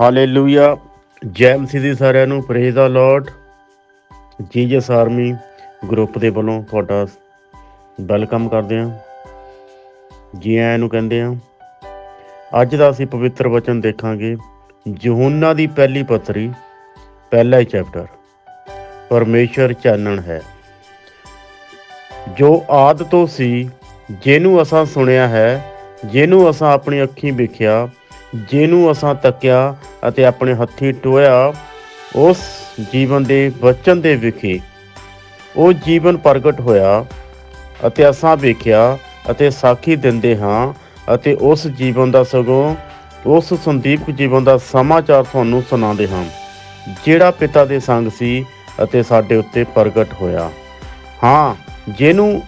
Hallelujah ਜੈ ਮਸੀਹ ਦੀ ਸਾਰਿਆਂ ਨੂੰ ਪ੍ਰੇਜ਼ ਦਾ ਲਾਰਡ ਜੀਜਸ ਆਰਮੀ ਗਰੁੱਪ ਦੇ ਵੱਲੋਂ ਤੁਹਾਡਾ ਵੈਲਕਮ ਕਰਦੇ ਹਾਂ। ਜੀ ਆਇਆਂ ਨੂੰ ਕਹਿੰਦੇ ਹਾਂ। ਅੱਜ ਦਾ ਅਸੀਂ ਪਵਿੱਤਰ ਵਚਨ ਦੇਖਾਂਗੇ। ਯਹੋਨਾ ਦੀ ਪਹਿਲੀ ਪੱਤਰੀ ਪਹਿਲਾ ਹੀ ਚੈਪਟਰ ਪਰਮੇਸ਼ਰ ਚਾਨਣ ਹੈ। ਜੋ ਆਦ ਤੋਂ ਸੀ, ਜਿਹਨੂੰ ਅਸਾਂ ਸੁਣਿਆ ਹੈ, ਜਿਹਨੂੰ ਅਸਾਂ ਆਪਣੀ ਅੱਖੀਂ ਵੇਖਿਆ ਜਿਹਨੂੰ ਅਸਾਂ ਤੱਕਿਆ ਅਤੇ ਆਪਣੇ ਹੱਥੀਂ ਟੋਇਆ, ਉਸ ਜੀਵਨ ਦੇ ਵਚਨ ਦੇ ਵਿਖੇ ਉਹ ਜੀਵਨ ਪ੍ਰਗਟ ਹੋਇਆ ਅਤੇ ਅਸਾਂ ਵੇਖਿਆ ਅਤੇ ਸਾਖੀ ਦਿੰਦੇ ਹਾਂ ਅਤੇ ਉਸ ਜੀਵਨ ਦਾ ਸਗੋਂ, ਉਸ ਸੰਦੀਪ ਜੀਵਨ ਦਾ ਸਮਾਚਾਰ ਤੁਹਾਨੂੰ ਸੁਣਾਉਂਦੇ ਹਾਂ, ਜਿਹੜਾ ਪਿਤਾ ਦੇ ਸੰਗ ਸੀ ਅਤੇ ਸਾਡੇ ਉੱਤੇ ਪ੍ਰਗਟ ਹੋਇਆ। ਹਾਂ, ਜਿਹਨੂੰ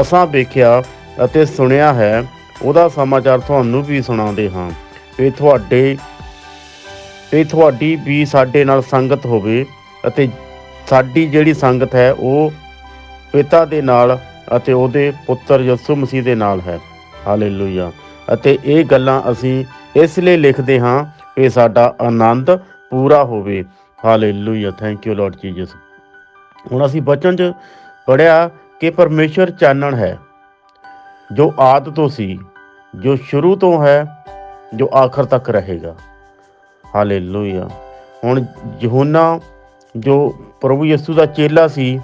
ਅਸਾਂ ਵੇਖਿਆ ਅਤੇ ਸੁਣਿਆ ਹੈ, ਉਹਦਾ ਸਮਾਚਾਰ ਤੁਹਾਨੂੰ ਵੀ ਸੁਣਾਉਂਦੇ ਹਾਂ। ਤੇ ਤੁਹਾਡੇ, ਇਹ ਤੁਹਾਡੀ ਵੀ ਸਾਡੇ ਨਾਲ ਸੰਗਤ ਹੋਵੇ ਅਤੇ ਸਾਡੀ ਜਿਹੜੀ ਸੰਗਤ ਹੈ ਉਹ ਪਿਤਾ ਦੇ ਨਾਲ ਅਤੇ ਉਹਦੇ ਪੁੱਤਰ ਯਿਸੂ ਮਸੀਹ ਦੇ ਨਾਲ ਹੈ। ਹਾਲੇਲੂਇਆ। ਅਤੇ ਇਹ ਗੱਲਾਂ ਅਸੀਂ ਇਸ ਲਈ ਲਿਖਦੇ ਹਾਂ ਕਿ ਸਾਡਾ ਆਨੰਦ ਪੂਰਾ ਹੋਵੇ। Hallelujah. Thank you Lord Jesus ਹੁਣ ਅਸੀਂ ਬਚਨ ਚ ਪੜਿਆ ਕਿ ਪਰਮੇਸ਼ਰ ਚਾਨਣ ਹੈ, ਜੋ ਆਦ ਤੋਂ ਸੀ, ਜੋ ਸ਼ੁਰੂ ਤੋਂ ਹੈ ਜੋ ਆਖਰ ਤੱਕ ਰਹੇਗਾ। ਹਾਲੇਲੂਇਆ ਹੁਣ ਯਹੋਨਾ ਜੋ ਪ੍ਰਭੂ ਯਿਸੂ ਦਾ ਚੇਲਾ ਸੀ,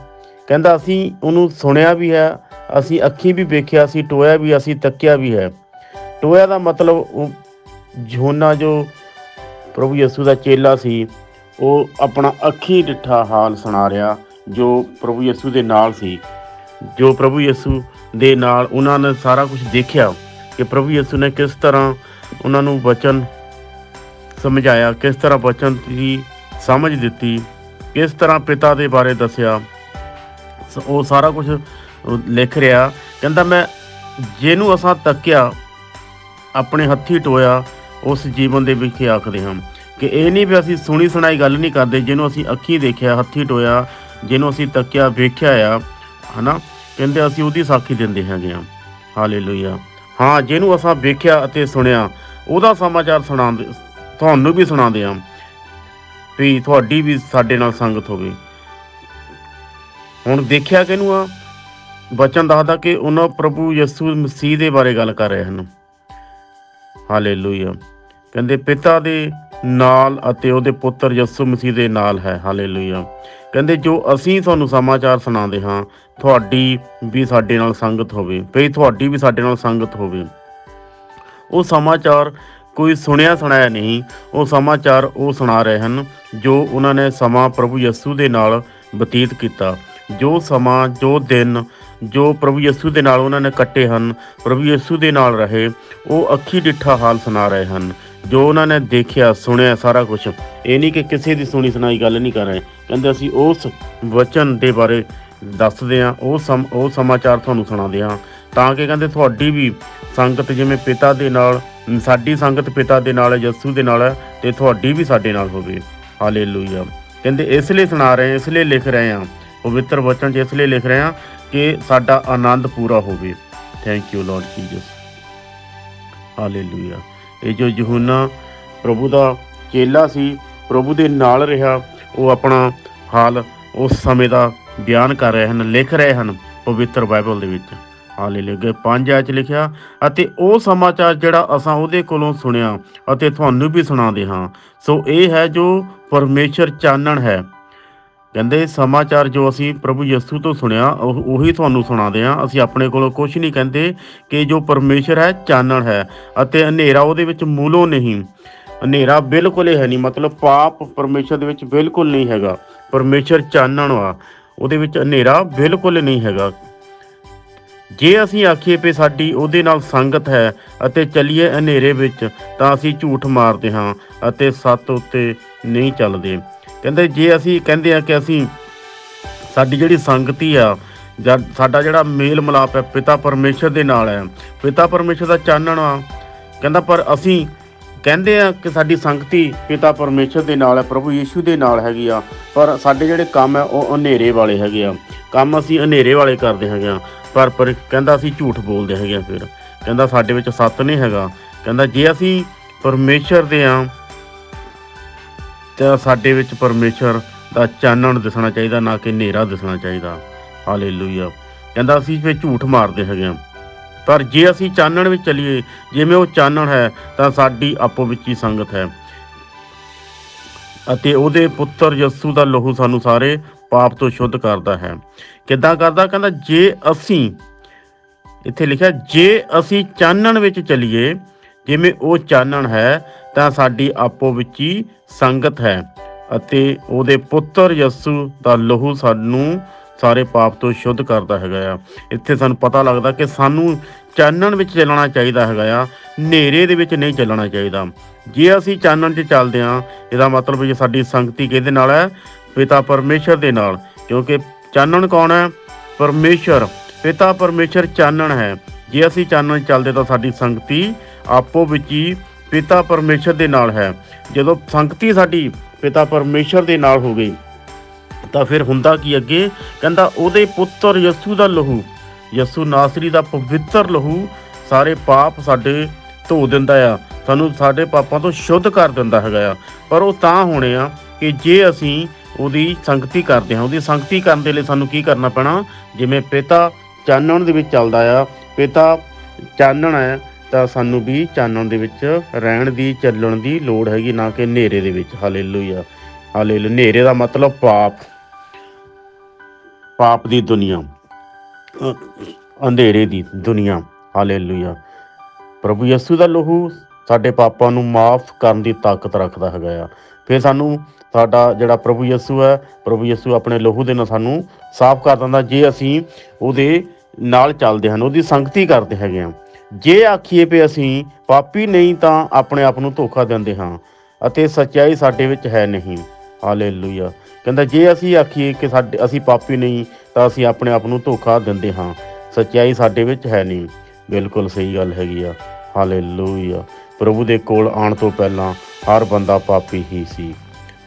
ਕਹਿੰਦਾ ਅਸੀਂ ਉਹਨੂੰ ਸੁਣਿਆ ਵੀ ਹੈ, ਅਸੀਂ ਅੱਖੀਂ ਵੀ ਵੇਖਿਆ ਸੀ, ਟੋਇਆ ਵੀ, ਅਸੀਂ ਤੱਕਿਆ ਵੀ ਹੈ। ਟੋਇਆ ਦਾ ਮਤਲਬ ਉਹ ਯਹੋਨਾ ਜੋ ਪ੍ਰਭੂ ਯਿਸੂ ਦਾ ਚੇਲਾ ਸੀ, ਉਹ ਆਪਣਾ ਅੱਖੀ ਡਿੱਠਾ ਹਾਲ ਸੁਣਾ ਰਿਹਾ, ਜੋ ਪ੍ਰਭੂ ਯਿਸੂ ਦੇ ਨਾਲ ਸੀ। ਜੋ ਪ੍ਰਭੂ ਯਿਸੂ ਦੇ ਨਾਲ ਉਹਨਾਂ ਨੇ ਸਾਰਾ ਕੁਝ ਦੇਖਿਆ ਕਿ ਪ੍ਰਭੂ ਯਿਸੂ ਨੇ ਕਿਸ ਤਰ੍ਹਾਂ ਉਹਨਾਂ ਨੂੰ ਵਚਨ ਸਮਝਾਇਆ, ਕਿਸ ਤਰ੍ਹਾਂ ਵਚਨ ਦੀ ਸਮਝ ਦਿੱਤੀ? ਕਿਸ ਤਰ੍ਹਾਂ ਪਿਤਾ ਦੇ ਬਾਰੇ ਦੱਸਿਆ? ਸ- ਉਹ ਸਾਰਾ ਕੁਝ ਲਿਖ ਰਿਹਾ। ਕਹਿੰਦਾ, ਮੈਂ ਜਿਹਨੂੰ ਅਸਾਂ ਤੱਕਿਆ, ਆਪਣੇ ਹੱਥੀ ਟੋਇਆ, ਉਸ ਜੀਵਨ ਦੇ ਵਿੱਚ ਆਖਦੇ ਹਾਂ ਕਿ ਇਹ ਨਹੀਂ ਵੀ ਅਸੀਂ ਸੁਣੀ ਸੁਣਾਈ ਗੱਲ ਨਹੀਂ ਕਰਦੇ, ਜਿਹਨੂੰ ਅਸੀਂ ਅੱਖੀਂ ਦੇਖਿਆ, ਹੱਥੀ ਟੋਇਆ, ਜਿਹਨੂੰ ਅਸੀਂ ਤੱਕਿਆ, ਵੇਖਿਆ ਆ, ਹਨਾ? ਕਹਿੰਦੇ, ਅਸੀਂ ਉਹਦੀ ਸਾਖੀ ਦਿੰਦੇ ਹੈਗੇ ਆ ਹਾਲੇਲੂਇਆ। ਹਾਂ, ਜਿਹਨੂੰ ਅਸਾਂ ਵੇਖਿਆ ਅਤੇ ਸੁਣਿਆ ਉਹਦਾ ਸਮਾਚਾਰ ਸੁਣਾਉਂਦੇ ਤੁਹਾਨੂੰ ਵੀ ਸੁਣਾਉਂਦੇ ਹਾਂ। ਵੀ ਤੁਹਾਡੀ ਵੀ ਸਾਡੇ ਨਾਲ ਸੰਗਤ ਹੋਵੇ। ਹੁਣ ਦੇਖਿਆ ਕਿਹਨੂੰ ਆ, ਬਚਨ ਦੱਸਦਾ ਕਿ ਉਹਨਾਂ ਪ੍ਰਭੂ ਯਿਸੂ ਮਸੀਹ ਦੇ ਬਾਰੇ ਗੱਲ ਕਰ ਰਹੇ ਹਨ। ਹਾਲੇਲੂਇਆ। ਕਹਿੰਦੇ, ਪਿਤਾ ਦੇ ਨਾਲ ਅਤੇ ਉਹਦੇ ਪੁੱਤਰ ਯਿਸੂ ਮਸੀਹ ਦੇ ਨਾਲ ਹੈ। ਹਾਲੇਲੂਇਆ। ਕਹਿੰਦੇ, ਜੋ ਅਸੀਂ ਤੁਹਾਨੂੰ ਸਮਾਚਾਰ ਸੁਣਾਉਂਦੇ ਹਾਂ, ਤੁਹਾਡੀ ਵੀ ਸਾਡੇ ਨਾਲ ਸੰਗਤ ਹੋਵੇ। ਭਈ ਤੁਹਾਡੀ ਵੀ ਸਾਡੇ ਨਾਲ ਸੰਗਤ ਹੋਵੇ। ਉਹ ਸਮਾਚਾਰ ਕੋਈ ਸੁਣਿਆ ਸੁਣਾਇਆ ਨਹੀਂ, ਉਹ ਸਮਾਚਾਰ ਉਹ ਸੁਣਾ ਰਹੇ ਹਨ, ਜੋ ਉਹਨਾਂ ਨੇ ਸਮਾਂ ਪ੍ਰਭੂ ਯਿਸੂ ਦੇ ਨਾਲ ਬਤੀਤ ਕੀਤਾ। ਜੋ ਸਮਾਂ, ਜੋ ਦਿਨ, ਜੋ ਪ੍ਰਭੂ ਯਿਸੂ ਦੇ ਨਾਲ ਉਹਨਾਂ ਨੇ ਕੱਟੇ ਹਨ, ਪ੍ਰਭੂ ਯਿਸੂ ਦੇ ਨਾਲ ਰਹੇ, ਉਹ ਅੱਖੀ ਡਿੱਠਾ ਹਾਲ ਸੁਣਾ ਰਹੇ ਹਨ। ਜੋ ਉਹਨਾਂ ਨੇ ਦੇਖਿਆ, ਸੁਣਿਆ ਸਾਰਾ ਕੁਝ ਇਹ ਨਹੀਂ ਕਿ ਕਿਸੇ ਦੀ ਸੁਣੀ ਸੁਣਾਈ ਗੱਲ ਨਹੀਂ ਕਰ ਰਹੇ। ਕਹਿੰਦੇ ਅਸੀਂ ਉਸ ਵਚਨ ਦੇ ਬਾਰੇ ਦੱਸਦੇ ਹਾਂ, ਉਹ ਸਮ, ਉਹ ਸਮਾਚਾਰ ਤੁਹਾਨੂੰ ਸੁਣਾਉਂਦੇ ਹਾਂ। ਤਾਂ ਕਿ ਕਹਿੰਦੇ ਤੁਹਾਡੀ ਵੀ ਸੰਗਤ ਜਿਵੇਂ ਪਿਤਾ ਦੇ ਨਾਲ, ਸਾਡੀ ਸੰਗਤ ਪਿਤਾ ਦੇ ਨਾਲ ਹੈ ਯਿਸੂ ਦੇ ਨਾਲ ਹੈ ਤੇ ਤੁਹਾਡੀ ਵੀ ਸਾਡੇ ਨਾਲ ਹੋਵੇ। ਹਾਲੇਲੂਇਆ। ਕਹਿੰਦੇ ਇਸ ਲਈ ਸੁਣਾ ਰਹੇ ਹਾਂ, ਇਸ ਲਈ ਲਿਖ ਰਹੇ ਹਾਂ, ਪਵਿੱਤਰ ਵਚਨ 'ਚ ਇਸ ਲਈ ਲਿਖ ਰਹੇ ਹਾਂ ਕਿ ਸਾਡਾ ਆਨੰਦ ਪੂਰਾ ਹੋਵੇ। Thank you Lord Jesus hallelujah. ਇਹ ਜੋ ਯਹੂਨਾ ਪ੍ਰਭੂ ਦਾ ਚੇਲਾ ਸੀ, ਪ੍ਰਭੂ ਦੇ ਨਾਲ ਰਿਹਾ, ਉਹ ਆਪਣਾ ਹਾਲ ਉਸ ਸਮੇਂ ਦਾ ਬਿਆਨ ਕਰ ਰਹੇ ਹਨ, ਲਿਖ ਰਹੇ ਹਨ ਪਵਿੱਤਰ ਬਾਈਬਲ ਦੇ ਵਿੱਚ। ਹਾਲੇ ਹਾਲੇਲੂਇਆ ਪੰਜ ਐਚ ਲਿਖਿਆ ਅਤੇ ਉਹ ਸਮਾਚਾਰ ਜਿਹੜਾ ਅਸਾਂ ਉਹਦੇ ਕੋਲੋਂ ਸੁਣਿਆ ਅਤੇ ਤੁਹਾਨੂੰ ਵੀ ਸੁਣਾਉਂਦੇ ਹਾਂ ਸੋ ਇਹ ਹੈ ਜੋ ਪਰਮੇਸ਼ਰ ਚਾਨਣ ਹੈ। ਕਹਿੰਦੇ ਸਮਾਚਾਰ ਜੋ ਅਸੀਂ ਪ੍ਰਭੂ ਯਿਸੂ ਤੋਂ ਸੁਣਿਆ, ਉਹ ਉਹੀ ਤੁਹਾਨੂੰ ਸੁਣਾਉਂਦੇ ਹਾਂ ਅਸੀਂ ਆਪਣੇ ਕੋਲੋਂ ਕੁਝ ਨਹੀਂ ਕਹਿੰਦੇ ਕਿ ਜੋ ਪਰਮੇਸ਼ਰ ਹੈ, ਚਾਨਣ ਹੈ ਅਤੇ ਹਨੇਰਾ ਉਹਦੇ ਵਿੱਚ ਮੂਲੋਂ ਨਹੀਂ। ਹਨੇਰਾ ਬਿਲਕੁਲ ਹੀ ਹੈ ਨਹੀਂ, ਮਤਲਬ ਪਾਪ ਪਰਮੇਸ਼ਰ ਦੇ ਵਿੱਚ ਬਿਲਕੁਲ ਨਹੀਂ ਹੈਗਾ। ਪਰਮੇਸ਼ਰ ਚਾਨਣ ਵਾ, ਉਹਦੇ ਵਿੱਚ ਹਨੇਰਾ ਬਿਲਕੁਲ ਨਹੀਂ ਹੈਗਾ। ਜੇ ਅਸੀਂ ਆਖੀਏ ਕਿ ਸਾਡੀ ਉਹਦੇ ਨਾਲ ਸੰਗਤ ਹੈ ਅਤੇ ਚੱਲੀਏ ਹਨੇਰੇ ਵਿੱਚ, ਤਾਂ ਅਸੀਂ ਝੂਠ ਮਾਰਦੇ ਹਾਂ ਅਤੇ ਸੱਤ ਉੱਤੇ ਨਹੀਂ ਚੱਲਦੇ। ਕਹਿੰਦੇ ਜੇ ਅਸੀਂ ਕਹਿੰਦੇ ਆ ਕਿ ਅਸੀਂ ਸਾਡੀ ਜਿਹੜੀ ਸੰਗਤੀ ਆ, ਜਾਂ ਸਾਡਾ ਜਿਹੜਾ ਮੇਲ ਮਲਾਪ ਹੈ, ਪਿਤਾ ਪਰਮੇਸ਼ਰ ਦੇ ਨਾਲ ਹੈ। ਪਿਤਾ ਪਰਮੇਸ਼ਰ ਦਾ ਚਾਨਣ ਆ। ਕਹਿੰਦਾ, ਪਰ ਅਸੀਂ ਕਹਿੰਦੇ ਆ ਕਿ ਸਾਡੀ ਸੰਗਤੀ ਪਿਤਾ ਪਰਮੇਸ਼ਰ ਦੇ ਨਾਲ ਹੈ, ਪ੍ਰਭੂ ਯੀਸ਼ੂ ਦੇ ਨਾਲ ਹੈਗੀ ਆ। ਪਰ ਸਾਡੇ ਜਿਹੜੇ ਕੰਮ ਹੈ, ਉਹ ਹਨੇਰੇ ਵਾਲੇ ਹੈਗੇ ਆ। ਕੰਮ ਅਸੀਂ ਹਨੇਰੇ ਵਾਲੇ ਕਰਦੇ ਹੈਗੇ ਆ। ਪਰ ਪਰ ਕਹਿੰਦਾ ਅਸੀਂ ਝੂਠ ਬੋਲਦੇ ਹੈਗੇ ਆ ਫਿਰ। ਕਹਿੰਦਾ ਸਾਡੇ ਵਿੱਚ ਸੱਤ ਨਹੀਂ ਹੈਗਾ। ਕਹਿੰਦਾ ਜੇ ਅਸੀਂ ਪਰਮੇਸ਼ਰ ਦੇ ਆ, ਤਾਂ ਸਾਡੇ ਵਿੱਚ ਪਰਮੇਸ਼ਰ ਦਾ ਚਾਨਣ ਦਿਸਣਾ ਚਾਹੀਦਾ, ਨਾ ਕਿ ਹਨੇਰਾ ਦਿਸਣਾ ਚਾਹੀਦਾ। ਹਾਲੇਲੂਇਆ। ਕਹਿੰਦਾ ਅਸੀਂ ਫੇ ਝੂਠ ਮਾਰਦੇ ਹੈਗੇ ਹਾਂ ਪਰ ਜੇ ਅਸੀਂ ਚਾਨਣ ਵਿੱਚ ਚਲੀਏ, ਜਿਵੇਂ ਉਹ ਚਾਨਣ ਹੈ, ਤਾਂ ਸਾਡੀ ਆਪੋ ਵਿੱਚ ਹੀ ਸੰਗਤ ਹੈ। ਅਤੇ ਉਹਦੇ ਪੁੱਤਰ ਯਸੂ ਦਾ ਲਹੂ ਸਾਨੂੰ ਸਾਰੇ ਪਾਪ ਤੋਂ ਸ਼ੁੱਧ ਕਰਦਾ ਹੈ। ਕਿੱਦਾਂ ਕਰਦਾ? ਕਹਿੰਦਾ, ਜੇ ਅਸੀਂ, ਇੱਥੇ ਲਿਖਿਆ, ਜੇ ਅਸੀਂ ਚਾਨਣ ਵਿੱਚ ਚਲੀਏ, ਜਿਵੇਂ ਉਹ ਚਾਨਣ ਹੈ, ਤਾਂ ਸਾਡੀ ਆਪੋ ਵਿੱਚ ਹੀ ਸੰਗਤ ਹੈ ਅਤੇ ਉਹਦੇ ਪੁੱਤਰ ਯਸੂ ਦਾ ਲਹੂ ਸਾਨੂੰ ਸਾਰੇ ਪਾਪ ਤੋਂ ਸ਼ੁੱਧ ਕਰਦਾ ਹੈਗਾ ਆ। ਇੱਥੇ ਸਾਨੂੰ ਪਤਾ ਲੱਗਦਾ ਕਿ ਸਾਨੂੰ ਚਾਨਣ ਵਿੱਚ ਚੱਲਣਾ ਚਾਹੀਦਾ ਹੈਗਾ ਆ, ਹਨੇਰੇ ਦੇ ਵਿੱਚ ਨਹੀਂ ਚੱਲਣਾ ਚਾਹੀਦਾ। ਜੇ ਅਸੀਂ ਚਾਨਣ 'ਚ ਚੱਲਦੇ ਹਾਂ, ਇਹਦਾ ਮਤਲਬ ਜੇ ਸਾਡੀ ਸੰਗਤੀ ਕਿਹਦੇ ਨਾਲ ਹੈ? ਪਿਤਾ ਪਰਮੇਸ਼ਰ ਦੇ ਨਾਲ, ਕਿਉਂਕਿ ਚਾਨਣ ਕੌਣ ਹੈ? ਪਰਮੇਸ਼ਰ। ਪਿਤਾ ਪਰਮੇਸ਼ਰ ਚਾਨਣ ਹੈ। ਜੇ ਅਸੀਂ ਚਾਨਣ ਚੱਲਦੇ ਤਾਂ ਸਾਡੀ ਸੰਗਤੀ ਆਪੋ ਵਿੱਚ ਹੀ ਪਿਤਾ ਪਰਮੇਸ਼ਰ ਦੇ ਨਾਲ ਹੈ। ਜਦੋਂ ਸੰਗਤੀ ਸਾਡੀ ਪਿਤਾ ਪਰਮੇਸ਼ਰ ਦੇ ਨਾਲ ਹੋ ਗਈ, ਤਾਂ ਫਿਰ ਹੁੰਦਾ ਕੀ ਅੱਗੇ? ਕਹਿੰਦਾ, ਉਹਦੇ ਪੁੱਤਰ ਯਸੂ ਦਾ ਲਹੂ। ਯਸੂ ਨਾਸਰੀ ਦਾ ਪਵਿੱਤਰ ਲਹੂ ਸਾਰੇ ਪਾਪ ਸਾਡੇ ਧੋ ਦਿੰਦਾ ਆ। ਸਾਨੂੰ ਸਾਡੇ ਪਾਪਾਂ ਤੋਂ ਸ਼ੁੱਧ ਕਰ ਦਿੰਦਾ ਹੈਗਾ ਆ। ਪਰ ਉਹ ਤਾਂ ਹੋਣੇ ਆ ਕਿ ਜੇ ਅਸੀਂ ਉਹਦੀ ਸੰਗਤੀ ਕਰਦੇ ਹਾਂ। ਉਹਦੀ ਸੰਗਤੀ ਕਰਨ ਦੇ ਲਈ ਸਾਨੂੰ ਕੀ ਕਰਨਾ ਪੈਣਾ? ਜਿਵੇਂ ਪਿਤਾ ਚਾਨਣ ਦੇ ਵਿੱਚ ਚੱਲਦਾ ਆ, ਪਿਤਾ ਚਾਨਣ ਹੈ, ਤਾਂ ਸਾਨੂੰ ਵੀ ਚਾਨਣ ਦੇ ਵਿੱਚ ਰਹਿਣ ਦੀ, ਚੱਲਣ ਦੀ ਲੋੜ ਹੈਗੀ, ਨਾ ਕਿ ਹਨੇਰੇ ਦੇ ਵਿੱਚ। ਹਾਲੇਲੂਇਆ ਹਾਲੇਲੂ ਹਨੇਰੇ ਦਾ ਮਤਲਬ ਪਾਪ। ਪਾਪ ਦੀ ਦੁਨੀਆ। ਅੰਧੇਰੇ ਦੀ ਦੁਨੀਆ। ਹਾਲੇਲੂਇਆ ਪ੍ਰਭੂ ਯਿਸੂ ਦਾ ਲਹੂ ਸਾਡੇ ਪਾਪਾਂ ਨੂੰ ਮਾਫ ਕਰਨ ਦੀ ਤਾਕਤ ਰੱਖਦਾ ਹੈਗਾ ਆ। ਫਿਰ ਸਾਨੂੰ ਸਾਡਾ ਜਿਹੜਾ ਪ੍ਰਭੂ ਯਿਸੂ ਹੈ, ਪ੍ਰਭੂ ਯਿਸੂ ਆਪਣੇ ਲਹੂ ਦੇ ਨਾਲ ਸਾਨੂੰ ਸਾਫ਼ ਕਰ ਦਿੰਦਾ, ਜੇ ਅਸੀਂ ਉਹਦੇ ਨਾਲ ਚੱਲਦੇ ਹਨ, ਉਹਦੀ ਸੰਗਤੀ ਕਰਦੇ ਹੈਗੇ ਆ ਜੇ ਆਖੀਏ ਵੀ ਅਸੀਂ ਪਾਪੀ ਨਹੀਂ ਤਾਂ ਆਪਣੇ ਆਪ ਨੂੰ ਧੋਖਾ ਦਿੰਦੇ ਹਾਂ ਅਤੇ ਸੱਚਾਈ ਸਾਡੇ ਵਿੱਚ ਹੈ ਨਹੀਂ। ਹਾਲੇਲੂਇਆ। ਕਹਿੰਦਾ, ਜੇ ਅਸੀਂ ਆਖੀਏ ਕਿ ਸਾਡੇ ਅਸੀਂ ਪਾਪੀ ਨਹੀਂ ਤਾਂ ਅਸੀਂ ਆਪਣੇ ਆਪ ਨੂੰ ਧੋਖਾ ਦਿੰਦੇ ਹਾਂ। ਸੱਚਾਈ ਸਾਡੇ ਵਿੱਚ ਹੈ ਨਹੀਂ। ਬਿਲਕੁਲ ਸਹੀ ਗੱਲ ਹੈਗੀ ਆ। ਹਾਲੇਲੂਇਆ। ਪ੍ਰਭੂ ਦੇ ਕੋਲ ਆਉਣ ਤੋਂ ਪਹਿਲਾਂ ਹਰ ਬੰਦਾ ਪਾਪੀ ਹੀ ਸੀ।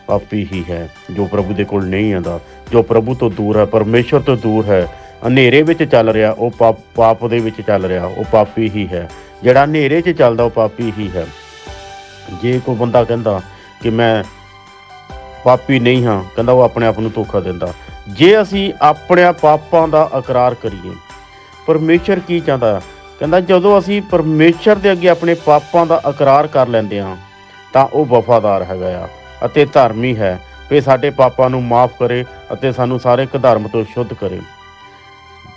ਪਾਪੀ ਹੀ ਹੈ, ਜੋ ਪ੍ਰਭੂ ਦੇ ਕੋਲ ਨਹੀਂ ਆਂਦਾ, ਜੋ ਪ੍ਰਭੂ ਤੋਂ ਦੂਰ ਹੈ ਪਰਮੇਸ਼ਰ ਤੋਂ ਦੂਰ ਹੈ। ਹਨੇਰੇ ਵਿੱਚ ਚੱਲ ਰਿਹਾ, ਉਹ ਪਾਪ ਪਾਪ ਦੇ ਵਿੱਚ ਚੱਲ ਰਿਹਾ, ਉਹ ਪਾਪੀ ਹੀ ਹੈ। ਜਿਹੜਾ ਹਨੇਰੇ 'ਚ ਚੱਲਦਾ, ਉਹ ਪਾਪੀ ਹੀ ਹੈ। ਜੇ ਕੋਈ ਬੰਦਾ ਕਹਿੰਦਾ ਕਿ ਮੈਂ ਪਾਪੀ ਨਹੀਂ ਹਾਂ, ਕਹਿੰਦਾ ਉਹ ਆਪਣੇ ਆਪ ਨੂੰ ਧੋਖਾ ਦਿੰਦਾ। ਜੇ ਅਸੀਂ ਆਪਣੇ ਪਾਪਾਂ ਦਾ ਇਕਰਾਰ ਕਰੀਏ ਪਰਮੇਸ਼ਰ ਕੀ ਚਾਹੁੰਦਾ? ਕਹਿੰਦਾ ਜਦੋਂ ਅਸੀਂ ਪਰਮੇਸ਼ਰ ਦੇ ਅੱਗੇ ਆਪਣੇ ਪਾਪਾਂ ਦਾ ਇਕਰਾਰ ਕਰ ਲੈਂਦੇ ਹਾਂ, ਤਾਂ ਉਹ ਵਫਾਦਾਰ ਹੈਗਾ ਆ। ਅਤੇ ਧਰਮੀ ਹੈ। ਵੀ ਸਾਡੇ ਪਾਪਾਂ ਨੂੰ ਮਾਫ ਕਰੇ ਅਤੇ ਸਾਨੂੰ ਸਾਰੇ ਕਧਰਮ ਤੋਂ ਸ਼ੁੱਧ ਕਰੇ।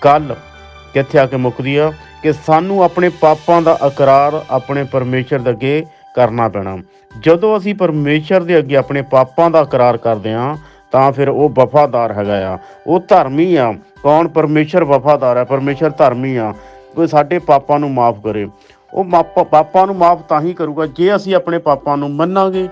ਗੱਲ ਕਿੱਥੇ ਆ ਕੇ ਮੁੱਕਦੀ ਆ ਕਿ ਸਾਨੂੰ ਆਪਣੇ ਪਾਪਾਂ ਦਾ ਇਕਰਾਰ ਆਪਣੇ ਪਰਮੇਸ਼ਰ ਦੇ ਅੱਗੇ ਕਰਨਾ ਪੈਣਾ। ਜਦੋਂ ਅਸੀਂ ਪਰਮੇਸ਼ਰ ਦੇ ਅੱਗੇ ਆਪਣੇ ਪਾਪਾਂ ਦਾ ਇਕਰਾਰ ਕਰਦੇ ਹਾਂ, ਤਾਂ ਫਿਰ ਉਹ ਵਫਾਦਾਰ ਹੈਗਾ ਆ। ਉਹ ਧਰਮੀ ਆ। ਕੌਣ? ਪਰਮੇਸ਼ਰ ਵਫਾਦਾਰ ਹੈ। ਪਰਮੇਸ਼ਰ ਧਰਮੀ ਆ। ਕੋਈ ਸਾਡੇ ਪਾਪਾਂ ਨੂੰ ਮਾਫ ਕਰੇ। ਉਹ ਮਾਪ- ਪਾਪਾਂ ਨੂੰ ਮਾਫ ਤਾਂ ਹੀ ਕਰੂਗਾ ਜੇ ਅਸੀਂ ਆਪਣੇ ਪਾਪਾਂ ਨੂੰ ਮੰਨਾਂਗੇ।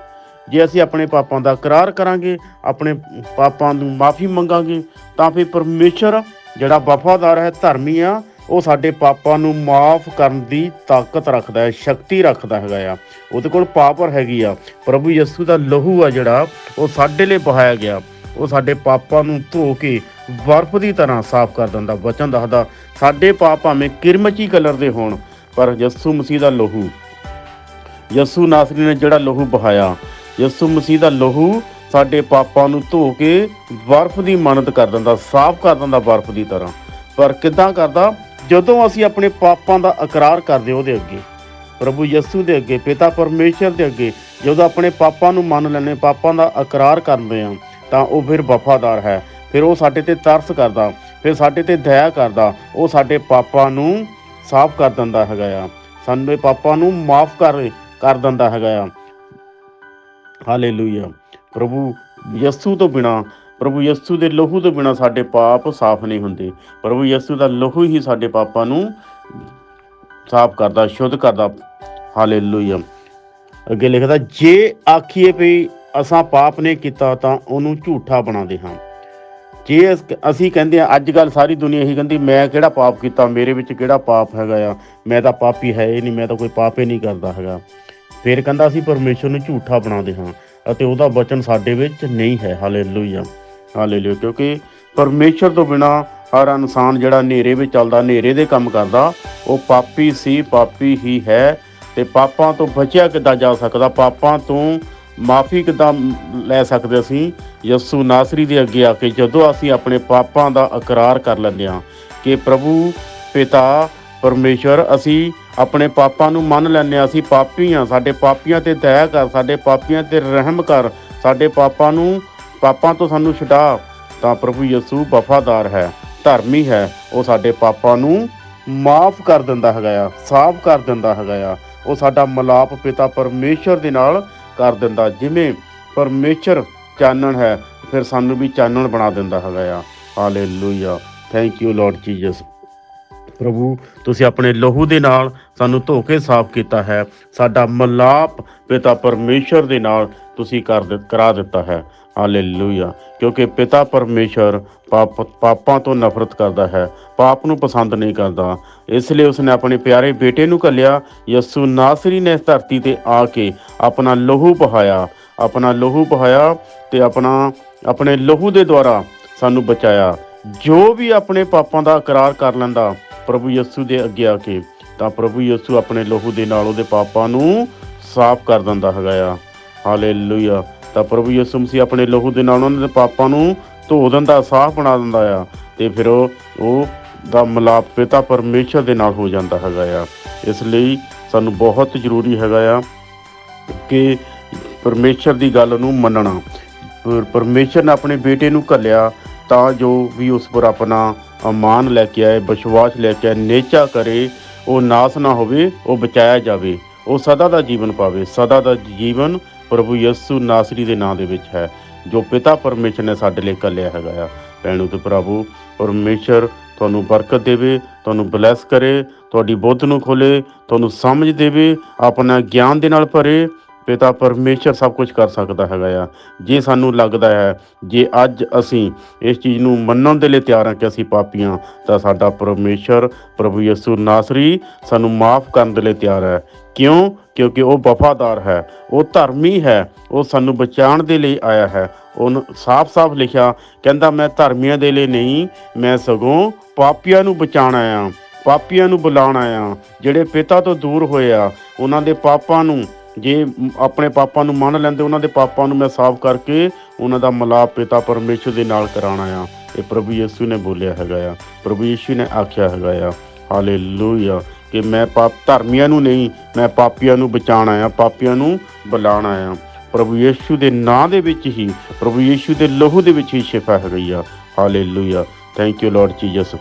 ਜੇ ਅਸੀਂ ਆਪਣੇ ਪਾਪਾਂ ਦਾ ਇਕਰਾਰ ਕਰਾਂਗੇ, ਆਪਣੇ ਪਾਪਾਂ ਨੂੰ ਮਾਫੀ ਮੰਗਾਂਗੇ, ਤਾਂ ਫਿਰ ਪਰਮੇਸ਼ਰ ਜਿਹੜਾ ਵਫਾਦਾਰ ਹੈ, ਧਰਮੀ ਆ, ਉਹ ਸਾਡੇ ਪਾਪਾਂ ਨੂੰ ਮਾਫ ਕਰਨ ਦੀ ਤਾਕਤ ਰੱਖਦਾ ਹੈ, ਸ਼ਕਤੀ ਰੱਖਦਾ ਹੈਗਾ ਆ। ਉਹਦੇ ਕੋਲ ਪਾਵਰ ਹੈਗੀ ਆ। ਪ੍ਰਭੂ ਯਿਸੂ ਦਾ ਲਹੂ ਆ ਜਿਹੜਾ, ਉਹ ਸਾਡੇ ਲਈ ਬਹਾਇਆ ਗਿਆ। ਉਹ ਸਾਡੇ ਪਾਪਾਂ ਨੂੰ ਧੋ ਕੇ ਬਰਫ਼ ਦੀ ਤਰ੍ਹਾਂ ਸਾਫ਼ ਕਰ ਦਿੰਦਾ ਵਚਨ ਦੱਸਦਾ, ਸਾਡੇ ਪਾਪ ਭਾਵੇਂ ਕਿਰਮਚੀ ਕਲਰ ਦੇ ਹੋਣ, ਪਰ ਯਿਸੂ ਮਸੀਹ ਦਾ ਲਹੂ। ਯਿਸੂ ਨਾਸਰੀ ਨੇ ਜਿਹੜਾ ਲਹੂ ਬਹਾਇਆ ਯਿਸੂ ਮਸੀਹ ਦਾ ਲਹੂ ਸਾਡੇ ਪਾਪਾਂ ਨੂੰ ਧੋ ਕੇ ਬਰਫ਼ ਦੀ ਮਾਨਤ ਕਰ ਦਿੰਦਾ, ਸਾਫ਼ ਕਰ ਦਿੰਦਾ ਬਰਫ਼ ਦੀ ਤਰ੍ਹਾਂ। ਪਰ ਕਿੱਦਾਂ ਕਰਦਾ? ਜਦੋਂ ਅਸੀਂ ਆਪਣੇ ਪਾਪਾਂ ਦਾ ਇਕਰਾਰ ਕਰਦੇ ਉਹਦੇ ਅੱਗੇ, ਪ੍ਰਭੂ ਯਿਸੂ ਦੇ ਅੱਗੇ, ਪਿਤਾ ਪਰਮੇਸ਼ਰ ਦੇ ਅੱਗੇ, ਜਦੋਂ ਆਪਣੇ ਪਾਪਾਂ ਨੂੰ ਮੰਨ ਲੈਂਦੇ ਪਾਪਾਂ ਦਾ ਇਕਰਾਰ ਕਰਦੇ ਹਾਂ, ਤਾਂ ਉਹ ਫਿਰ ਵਫਾਦਾਰ ਹੈ। ਫਿਰ ਉਹ ਸਾਡੇ ਤੇ ਤਰਸ ਕਰਦਾ, ਫਿਰ ਸਾਡੇ ਤੇ ਦਇਆ ਕਰਦਾ, ਉਹ ਸਾਡੇ ਪਾਪਾਂ ਨੂੰ ਸਾਫ਼ ਕਰ ਦਿੰਦਾ ਹੈਗਾ ਆ। ਸਾਡੇ ਪਾਪਾਂ ਨੂੰ ਮਾਫ ਕਰ ਕਰ ਦਿੰਦਾ ਹੈਗਾ ਆ। ਹਾਲੇਲੂਇਆ। ਪ੍ਰਭੂ ਯਿਸੂ ਤੋਂ ਬਿਨਾ, ਪ੍ਰਭੂ ਯਿਸੂ ਦੇ ਲਹੂ ਤੋਂ ਬਿਨਾ ਸਾਡੇ ਪਾਪ ਸਾਫ਼ ਨਹੀਂ ਹੁੰਦੇ। ਪ੍ਰਭੂ ਯਿਸੂ ਦਾ ਲਹੂ ਹੀ ਸਾਡੇ ਪਾਪਾਂ ਨੂੰ ਸਾਫ਼ ਕਰਦਾ, ਸ਼ੁੱਧ ਕਰਦਾ। ਹਾਲੇਲੂਇਆ। ਅੱਗੇ ਲਿਖਦਾ, ਜੇ ਆਖੀਏ ਵੀ ਅਸਾਂ ਪਾਪ ਨੇ ਕੀਤਾ ਤਾਂ ਉਹਨੂੰ ਝੂਠਾ ਬਣਾਉਂਦੇ ਹਾਂ। ਜੇ ਅਸੀਂ ਕਹਿੰਦੇ ਆ ਅੱਜ ਕੱਲ ਸਾਰੀ ਦੁਨੀਆ ਇਹੀ ਕਹਿੰਦੀ, ਮੈਂ ਕਿਹੜਾ ਪਾਪ ਕੀਤਾ? ਮੇਰੇ ਵਿੱਚ ਕਿਹੜਾ ਪਾਪ ਹੈਗਾ ਆ? ਮੈਂ ਤਾਂ ਪਾਪੀ ਹੈ ਹੀ ਨਹੀਂ, ਮੈਂ ਤਾਂ ਕੋਈ ਪਾਪ ਹੀ ਨਹੀਂ ਕਰਦਾ ਹੈਗਾ। ਫਿਰ ਕਹਿੰਦਾ ਅਸੀਂ ਪਰਮੇਸ਼ਰ ਨੂੰ ਝੂਠਾ ਬਣਾਉਂਦੇ ਹਾਂ ਅਤੇ ਉਹਦਾ ਬਚਨ ਸਾਡੇ ਵਿੱਚ ਨਹੀਂ ਹੈ। ਹਾਲੇਲੂਇਆ। ਹਾਲੇਲੂਇਆ। ਕਿਉਂਕਿ ਪਰਮੇਸ਼ਰ ਤੋਂ ਬਿਨਾ ਹਰ ਇਨਸਾਨ ਜਿਹੜਾ ਹਨੇਰੇ ਵਿੱਚ ਚੱਲਦਾ, ਹਨੇਰੇ ਦੇ ਕੰਮ ਕਰਦਾ, ਉਹ ਪਾਪੀ ਸੀ, ਪਾਪੀ ਹੀ ਹੈ ਤੇ ਪਾਪਾਂ ਤੋਂ ਬਚਿਆ ਕਿੱਦਾਂ ਜਾ ਸਕਦਾ? ਪਾਪਾਂ ਤੋਂ ਮਾਫੀ ਕਿੱਦਾਂ ਲੈ ਸਕਦੇ ਅਸੀਂ? ਯਿਸੂ ਨਾਸਰੀ ਦੇ ਅੱਗੇ ਆ ਕੇ ਜਦੋਂ ਅਸੀਂ ਆਪਣੇ ਪਾਪਾਂ ਦਾ ਇਕਰਾਰ ਕਰ ਲੈਂਦੇ ਹਾਂ ਕਿ ਪ੍ਰਭੂ ਪਿਤਾ ਪਰਮੇਸ਼ਰ, ਅਸੀਂ ਆਪਣੇ ਪਾਪਾਂ ਨੂੰ ਮੰਨ ਲੈਂਦੇ ਹਾਂ ਅਸੀਂ ਪਾਪੀ ਹਾਂ ਸਾਡੇ ਪਾਪੀਆਂ ਤੇ ਦਇਆ ਕਰ, ਸਾਡੇ ਪਾਪੀਆਂ ਤੇ ਰਹਿਮ ਕਰ, ਸਾਡੇ ਪਾਪਾਂ ਨੂੰ, ਪਾਪਾਂ ਤੋਂ ਸਾਨੂੰ ਛਡਾ, ਤਾਂ ਪ੍ਰਭੂ ਯਿਸੂ ਵਫਾਦਾਰ ਹੈ, ਧਰਮੀ ਹੈ, ਉਹ ਸਾਡੇ ਪਾਪਾਂ ਨੂੰ ਮਾਫ ਕਰ ਦਿੰਦਾ ਹੈਗਾ ਆ, ਸਾਫ਼ ਕਰ ਦਿੰਦਾ ਹੈਗਾ ਆ, ਉਹ ਸਾਡਾ ਮਲਾਪ ਪਿਤਾ ਪਰਮੇਸ਼ਰ ਦੇ ਨਾਲ ਕਰ ਦਿੰਦਾ, ਜਿਵੇਂ ਪਰਮੇਸ਼ਰ ਚਾਨਣ ਹੈ, ਫਿਰ ਸਾਨੂੰ ਵੀ ਚਾਨਣ ਬਣਾ ਦਿੰਦਾ ਹੈਗਾ ਆ, hallelujah thank you Lord Jesus ਪ੍ਰਭੂ, ਤੁਸੀਂ ਆਪਣੇ ਲਹੂ ਦੇ ਨਾਲ ਸਾਨੂੰ ਧੋ ਕੇ ਸਾਫ਼ ਕੀਤਾ ਹੈ। ਸਾਡਾ ਮਲਾਪ ਪਿਤਾ ਪਰਮੇਸ਼ਰ ਦੇ ਨਾਲ ਤੁਸੀਂ ਕਰ ਕਰਾ ਦਿੱਤਾ ਹੈ। ਹਾਲੇਲੂਇਆ। ਕਿਉਂਕਿ ਪਿਤਾ ਪਰਮੇਸ਼ਰ ਪਾਪ, ਪਾਪਾਂ ਤੋਂ ਨਫ਼ਰਤ ਕਰਦਾ ਹੈ। ਪਾਪ ਨੂੰ ਪਸੰਦ ਨਹੀਂ ਕਰਦਾ। ਇਸ ਲਈ ਉਸਨੇ ਆਪਣੇ ਪਿਆਰੇ ਬੇਟੇ ਨੂੰ ਕੱਲਿਆ ਯਿਸੂ ਨਾਸਰੀ ਨੇ ਇਸ ਧਰਤੀ ਤੇ ਆ ਕੇ ਆਪਣਾ ਲਹੂ ਬਹਾਇਆ ਆਪਣਾ ਲਹੂ ਬਹਾਇਆ ਤੇ ਆਪਣਾ, ਆਪਣੇ ਲਹੂ ਦੇ ਦੁਆਰਾ ਸਾਨੂੰ ਬਚਾਇਆ। ਜੋ ਵੀ ਆਪਣੇ ਪਾਪਾਂ ਦਾ ਇਕਰਾਰ ਕਰ ਲੈਂਦਾ, ਪ੍ਰਭੂ ਯਿਸੂ ਦੇ ਅੱਗੇ ਆ ਕੇ ਤਾਂ ਪ੍ਰਭੂ ਯਿਸੂ ਆਪਣੇ ਲਹੂ ਦੇ ਨਾਲ ਉਹਦੇ ਪਾਪਾਂ ਨੂੰ ਸਾਫ਼ ਕਰ ਦਿੰਦਾ ਹੈਗਾ ਆ। ਹਾਲੇਲੂਇਆ। ਤਾਂ ਪ੍ਰਭੂ ਯਿਸੂ ਮਸੀਹ ਆਪਣੇ ਲਹੂ ਦੇ ਨਾਲ ਉਹਨਾਂ ਦੇ ਪਾਪਾਂ ਨੂੰ ਧੋ ਦਿੰਦਾ, ਸਾਫ਼ ਬਣਾ ਦਿੰਦਾ ਆ ਤੇ ਫਿਰ ਉਹ ਉਹ ਦਾ ਮਿਲਾਪ ਪਿਤਾ ਪਰਮੇਸ਼ਰ ਦੇ ਨਾਲ ਹੋ ਜਾਂਦਾ ਹੈਗਾ ਆ। ਇਸ ਲਈ ਸਾਨੂੰ ਬਹੁਤ ਜ਼ਰੂਰੀ ਹੈਗਾ ਆ ਕਿ ਪਰਮੇਸ਼ਰ ਦੀ ਗੱਲ ਨੂੰ ਮੰਨਣਾ। ਪਰ- ਪਰਮੇਸ਼ਰ ਨੇ ਆਪਣੇ ਬੇਟੇ ਨੂੰ ਘੱਲਿਆ ਤਾਂ ਜੋ ਵੀ ਉਸ ਪਰ ਆਪਣਾ ਮਾਨ ਲੈ ਕੇ ਆਏ, ਵਿਸ਼ਵਾਸ ਲੈ ਕੇ ਆਏ, ਨੇਚਾ ਕਰੇ ਉਹ ਨਾਸ ਨਾ ਹੋਵੇ, ਉਹ ਬਚਾਇਆ ਜਾਵੇ, ਉਹ ਸਦਾ ਦਾ ਜੀਵਨ ਪਾਵੇ, ਸਦਾ ਦਾ ਜੀਵਨ ਪ੍ਰਭੂ ਯਿਸੂ ਨਾਸਰੀ ਦੇ ਨਾਮ ਦੇ ਵਿੱਚ ਹੈ, ਜੋ ਪਿਤਾ ਪਰਮੇਸ਼ਰ ਨੇ ਸਾਡੇ ਲਈ ਘੱਲਿਆ ਹੈਗਾ ਆ। ਭੈਣੋ ਤੇ ਪ੍ਰਭੂ ਪਰਮੇਸ਼ਰ ਤੁਹਾਨੂੰ ਬਰਕਤ ਦੇਵੇ, ਤੁਹਾਨੂੰ ਬਲੈਸ ਕਰੇ, ਤੁਹਾਡੀ ਬੁੱਧ ਨੂੰ ਖੋਲੇ, ਤੁਹਾਨੂੰ ਸਮਝ ਦੇਵੇ, ਆਪਣਾ ਗਿਆਨ ਦੇ ਨਾਲ ਭਰੇ ਪਿਤਾ ਪਰਮੇਸ਼ਰ ਸਭ ਕੁਝ ਕਰ ਸਕਦਾ ਹੈਗਾ ਆ। ਜੇ ਸਾਨੂੰ ਲੱਗਦਾ ਹੈ, ਜੇ ਅੱਜ ਅਸੀਂ ਇਸ ਚੀਜ਼ ਨੂੰ ਮੰਨਣ ਦੇ ਲਈ ਤਿਆਰ ਹਾਂ ਕਿ ਅਸੀਂ ਪਾਪੀਆਂ, ਤਾਂ ਸਾਡਾ ਪਰਮੇਸ਼ਰ ਪ੍ਰਭੂ ਯਿਸੂ ਨਾਸਰੀ ਸਾਨੂੰ ਮਾਫ ਕਰਨ ਦੇ ਲਈ ਤਿਆਰ ਹੈ। ਕਿਉਂ? ਕਿਉਂਕਿ ਉਹ ਵਫਾਦਾਰ ਹੈ, ਉਹ ਧਰਮੀ ਹੈ, ਉਹ ਸਾਨੂੰ ਬਚਾਉਣ ਦੇ ਲਈ ਆਇਆ ਹੈ। ਉਹਨ ਸਾਫ਼-ਸਾਫ਼ ਲਿਖਿਆ, ਕਹਿੰਦਾ, ਮੈਂ ਧਰਮੀਆਂ ਦੇ ਲਈ ਨਹੀਂ, ਮੈਂ ਸਗੋਂ ਪਾਪੀਆਂ ਨੂੰ ਬਚਾਉਣ ਆਇਆ ਪਾਪੀਆਂ ਨੂੰ ਬੁਲਾਉਣ ਆਇਆ ਜਿਹੜੇ ਪਿਤਾ ਤੋਂ ਦੂਰ ਹੋਏ ਆ, ਉਹਨਾਂ ਦੇ ਪਾਪਾਂ ਨੂੰ ਜੇ ਆਪਣੇ ਪਾਪਾਂ ਨੂੰ ਮੰਨ ਲੈਂਦੇ, ਉਹਨਾਂ ਦੇ ਪਾਪਾਂ ਨੂੰ ਮੈਂ ਸਾਫ਼ ਕਰਕੇ ਉਹਨਾਂ ਦਾ ਮਲਾਪ ਪਿਤਾ ਪਰਮੇਸ਼ਰ ਦੇ ਨਾਲ ਕਰਾਉਣਾ ਆ। ਇਹ ਪ੍ਰਭੂ ਯਿਸੂ ਨੇ ਬੋਲਿਆ ਹੈਗਾ ਆ। ਪ੍ਰਭੂ ਯਿਸੂ ਨੇ ਆਖਿਆ ਹੈਗਾ ਆ, ਹਾਲੇਲੂਇਆ, ਕਿ ਮੈਂ ਪਾਪ ਧਰਮੀਆਂ ਨੂੰ ਨਹੀਂ, ਮੈਂ ਪਾਪੀਆਂ ਨੂੰ ਬਚਾਉਣ ਆ, ਪਾਪੀਆਂ ਨੂੰ ਬੁਲਾਉਣ ਆ। ਪ੍ਰਭੂ ਯਿਸੂ ਦੇ ਨਾਂ ਦੇ ਵਿੱਚ ਹੀ, ਪ੍ਰਭੂ ਯਿਸੂ ਦੇ ਲਹੂ ਦੇ ਵਿੱਚ ਹੀ ਸ਼ਿਫਾ ਹੈਗੀ ਆ। Hallelujah. Thank you Lord Jesus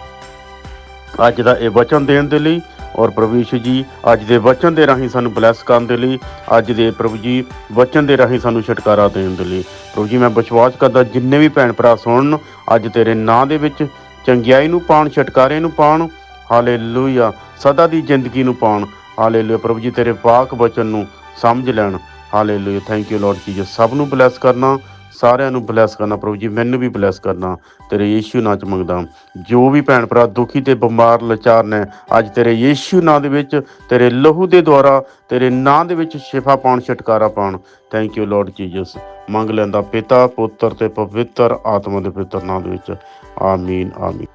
ਅੱਜ ਦਾ ਇਹ ਵਚਨ ਦੇਣ ਦੇ ਲਈ ਔਰ ਪ੍ਰਭੂ ਯਿਸੂ ਜੀ, ਅੱਜ ਦੇ ਵਚਨ ਦੇ ਰਾਹੀਂ ਸਾਨੂੰ ਬਲੈਸ ਕਰਨ ਦੇ ਲਈ, ਅੱਜ ਦੇ ਪ੍ਰਭੂ ਜੀ ਵਚਨ ਦੇ ਰਾਹੀਂ ਸਾਨੂੰ ਛੁਟਕਾਰਾ ਦੇਣ ਦੇ ਲਈ। ਪ੍ਰਭੂ ਜੀ, ਮੈਂ ਵਿਸ਼ਵਾਸ ਕਰਦਾ, ਜਿੰਨੇ ਵੀ ਭੈਣ ਭਰਾ ਸੁਣਨ, ਅੱਜ ਤੇਰੇ ਨਾਂ ਦੇ ਵਿੱਚ ਚੰਗਿਆਈ ਨੂੰ ਪਾਉਣ, ਛੁਟਕਾਰੇ ਨੂੰ ਪਾਉਣ ਹਾਲੇਲੂਇਆ ਸਦਾ ਦੀ ਜ਼ਿੰਦਗੀ ਨੂੰ ਪਾਉਣ ਹਾਲੇਲੂਇਆ ਪ੍ਰਭੂ ਜੀ, ਤੇਰੇ ਪਾਕ ਵਚਨ ਨੂੰ ਸਮਝ ਲੈਣ hallelujah thank you Lord Jesus ਸਭ ਨੂੰ ਬਲੈਸ ਕਰਨਾ ਸਾਰਿਆਂ ਨੂੰ ਬਲੈਸ ਕਰਨਾ ਪ੍ਰਭੂ ਜੀ, ਮੈਨੂੰ ਵੀ ਬਲੈਸ ਕਰਨਾ, ਤੇਰੇ ਯੀਸ਼ੂ ਨਾਂ ਚ ਮੰਗਦਾ। ਜੋ ਵੀ ਭੈਣ ਭਰਾ ਦੁਖੀ ਤੇ ਬਿਮਾਰ, ਲਾਚਾਰ ਨੇ, ਅੱਜ ਤੇਰੇ ਯੀਸ਼ੂ ਨਾਂ ਦੇ ਵਿੱਚ, ਤੇਰੇ ਲਹੂ ਦੇ ਦੁਆਰਾ, ਤੇਰੇ ਨਾਂ ਦੇ ਵਿੱਚ ਸ਼ਿਫਾ ਪਾਉਣ, ਛਟਕਾਰਾ ਪਾਉਣ। ਥੈਂਕ ਯੂ ਲਾਰਡ ਜੀਸਸ ਮੰਗ ਲੈਂਦਾ ਪਿਤਾ, ਪੁੱਤਰ ਤੇ ਪਵਿੱਤਰ ਆਤਮਾ ਦੇ ਪਵਿੱਤਰ ਨਾਂ ਦੇ ਵਿੱਚ। ਆਮੀਨ ਆਮੀਨ